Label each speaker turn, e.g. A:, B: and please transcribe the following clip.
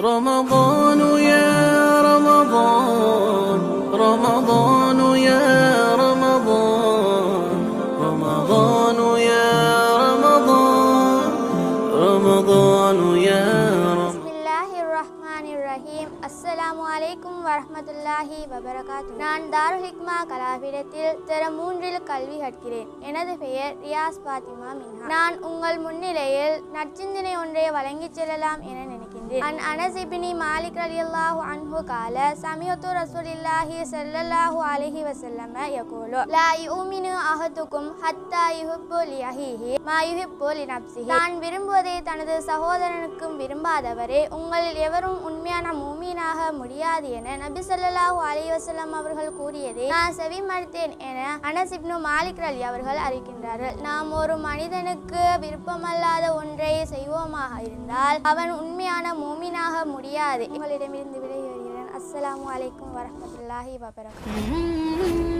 A: رمضان يا رمضان رمضان يا رمضان رمضان يا رمضان رمضان يا رمضان
B: ரஹீம் அஸ்ஸலாமு அலைக்கும் வரமத்துல்லாஹி வபரகாத்து நான் தாருல் ஹிக்மா கலாபீடத்தில் திற மூன்றில் கல்வி கற்கிறேன். எனது பெயர் ரியாஸ் பாத்திமா மின்ஹா. நான் உங்கள் முன்னிலையில் நற்சிந்தனை ஒன்றை வழங்கிச் செல்லலாம் என நினைக்கின்றேன். அன் அனசிபினி இப்னி மாலிக் ரலியல்லாஹு அன்ஹு கால சமியத்து ரசூலில்லாஹி ஸல்லல்லாஹு அலைஹி வஸல்லம் யகூலு லா யூமினு அஹதுக்கும் ஹத்தா யுஹிப்பு லி அஹீஹி மா யுஹிப்பு லி நப்சிஹி. தான் விரும்புவதை தனது சகோதரனுக்கும் விரும்பாதவரே உங்களில் எவரும் உண்மையான மூமீனாக முடியாது என நபி ஸல்லல்லாஹு அலைஹி அவர்கள் கூறியதை நான் செவி மறுத்தேன் என அனஸ் இப்னு மாலிக் அலி அவர்கள் அறிவிக்கின்றார்கள். நாம் ஒரு மனிதனுக்கு விருப்பமல்லாத ஒன்றை செய்வோமாக இருந்தால் அவன் உண்மையான மூமீனாக முடியாது. உங்களிடமிருந்து விடைபெறுகிறேன் அஸ்ஸலாமு அலைக்கும் வரமத்துல்லாஹி வபரகாத்துஹு